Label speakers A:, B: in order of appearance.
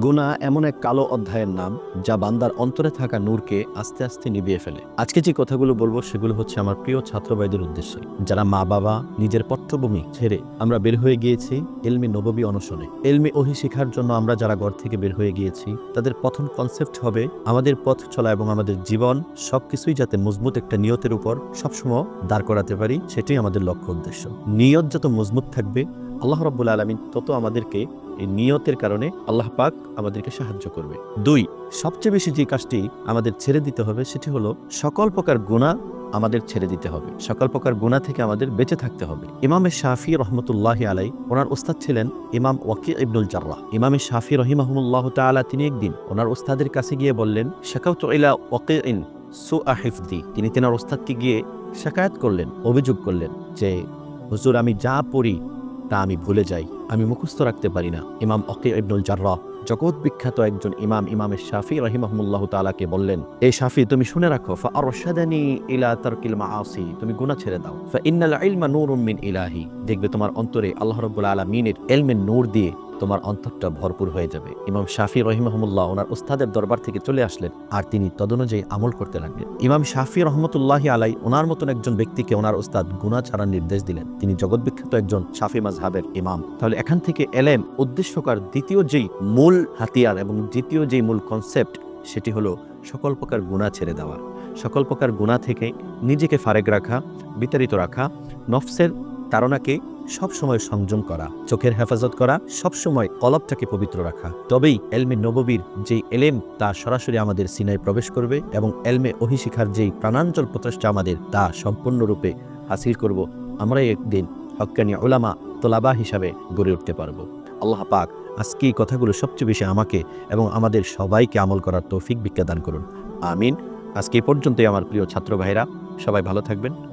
A: গুনাহ এমন এক কালো অধ্যায়ের নাম, যা বান্দার অন্তরে থাকা নূরকে আস্তে আস্তে নিভিয়ে ফেলে। আজকে যে কথাগুলো বলব, সেগুলো হচ্ছে আমার প্রিয় ছাত্রবাইদের উদ্দেশ্যে। যারা মা বাবা, নিজের পট্টভূমি ছেড়ে আমরা বের হয়ে গিয়েছি এলমি নববী অনশনে। এলমি ওহি শেখার জন্য আমরা যারা ঘর থেকে বের হয়ে গিয়েছি, তাদের প্রথম কনসেপ্ট হবে আমাদের পথ চলা এবং আমাদের জীবন, সবকিছুই যাতে মজবুত একটা নিয়তের উপর সবসময় দাঁড় করাতে পারি, সেটাই আমাদের লক্ষ্য উদ্দেশ্য। নিয়ত যত মজবুত থাকবে আল্লাহ রব্বুল আলমিন তত আমাদেরকে এই নিয়তের কারণে আল্লাহ পাক আমাদেরকে সাহায্য করবে। দুই, সবচেয়ে বেশি যে কাজটি আমাদের ছেড়ে দিতে হবে সেটি হলো সকল প্রকার গুণা আমাদের ছেড়ে দিতে হবে। সকল প্রকার গুণা থেকে আমাদের বেঁচে থাকতে হবে। ইমামে শাফি রহমতুল্লাহ আলাই ওনার ওস্তাদ ছিলেন ইমাম ওয়াকি ইবনুল জার্রাহ। ইমামে শাফি রহিমাহমুল্লাহ তাআলা তিনি একদিন ওনার ওস্তাদের কাছে গিয়ে বললেন, শাকাউতু ইলা ওয়াকি ইন সু আহিফদি তিনি তেনার ওস্তাদকে গিয়ে শাকায়াত করলেন, অভিযোগ করলেন যে, হুজুর, আমি যা পড়ি তা আমি ভুলে যাই। আমি মুখস্থ রাখতে পারি না। ইমাম অকে ইবনুল জার্রাহ জগৎ বিখ্যাত একজন ইমাম, ইমামের শাফি রহিমাহমুল্লাহ তালাকে বললেন, এ শাফি, তুমি শুনে রাখো ফা আরশাদানি ইলা তারকিল মাআসি, তুমি গুনাহ ছেড়ে দাও। ফা ইন্নাল ইলমা নূরুম মিন ইলাহি। দেখবে তোমার অন্তরে আল্লাহ রাব্বুল আলামিনের ইলমের নূর দিয়ে তোমার অন্তরটা ভরপুর হয়ে যাবে। ইমাম শাফি রহিমাহমুল্লাহ ওনার ওস্তাদের দরবার থেকে চলে আসলেন আর তিনি তদনুযায়ী আমল করতে লাগলেন। ইমাম শাফি রহমতুল্লাহি আলাই ওনার মতন একজন ব্যক্তিকে ওনার ওস্তাদ গুণা ছাড়ার নির্দেশ দিলেন। তিনি জগৎ বিখ্যাত একজন শাফি মাজহাবের ইমাম। তাহলে এখান থেকে এলেম উদ্দেশ্যকার দ্বিতীয় যেই মূল হাতিয়ার এবং দ্বিতীয় যেই মূল কনসেপ্ট সেটি হলো সকল প্রকার গুণা ছেড়ে দেওয়া। সকল প্রকার গুণা থেকে নিজেকে ফারেক রাখা, বিতাড়িত রাখা, নফসের তাড়নাকে সবসময় সংযম করা, চোখের হেফাজত করা, সবসময় কলবটাকে পবিত্র রাখা। তবেই এলমে নববীর যে এলেম, তা সরাসরি আমাদের সিনায় প্রবেশ করবে এবং এলমে ওহি শিখার যেই প্রাণাঞ্চল প্রচেষ্টা আমাদের, তা সম্পূর্ণরূপে হাসিল করব। আমরাই একদিন হক্কানি ওলামা তোলাবা হিসাবে গড়ে উঠতে পারব। আল্লাহ পাক আজকে এই কথাগুলো সবচেয়ে বেশি আমাকে এবং আমাদের সবাইকে আমল করার তৌফিক বিজ্ঞা দান করুন। আমিন। আজকে পর্যন্তই আমার প্রিয় ছাত্র ভাইরা। সবাই ভালো থাকবেন।